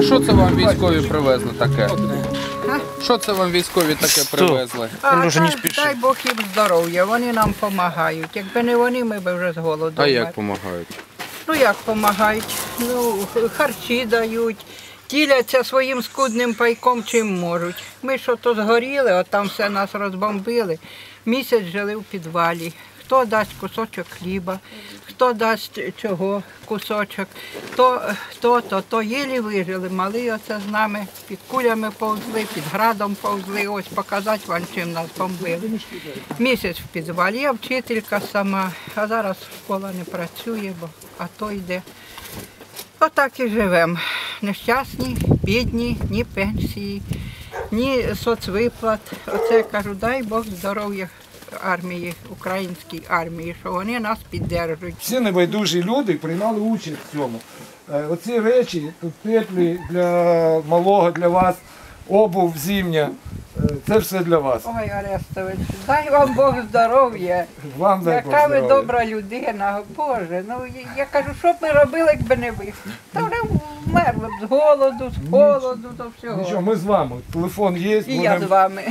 вам військові привезли таке? Що це вам військові таке привезли? А, дай Бог їм здоров'я, вони нам допомагають. Якби не вони, ми б вже з голоду. А як допомагають? Ну як допомагають? Ну, харчі дають, діляться своїм скудним пайком, чим можуть. Ми що то згоріли, от там все нас розбомбили. Місяць жили в підвалі. Хто дасть кусочок хліба, хто дасть чого кусочок, то то, то, то єлі вижили, мали оце з нами, під кулями повзли, під градом повзли, ось показати вам, чим нас бомбили. Місяць в підвалі, я вчителька сама, а зараз школа не працює, бо АТО йде. Отак і живемо. Нещасні, бідні, ні пенсії, ні соцвиплат. Оце кажу, дай Бог здоров'я армії, українській армії, що вони нас піддержують. Всі небайдужі люди приймали участь в цьому. Е, Оці речі тут теплі для малого, для вас, обув зимня. е, Це все для вас. Ой, Арестович, дай вам Бог здоров'я. Вам дай Бог Яка ви добра людина, Боже. Ну я кажу, що б ми робили, якби не ви? Та вже вмерли б з голоду, з холоду, до всього. Нічого, ми з вами. Телефон є. І я з вами.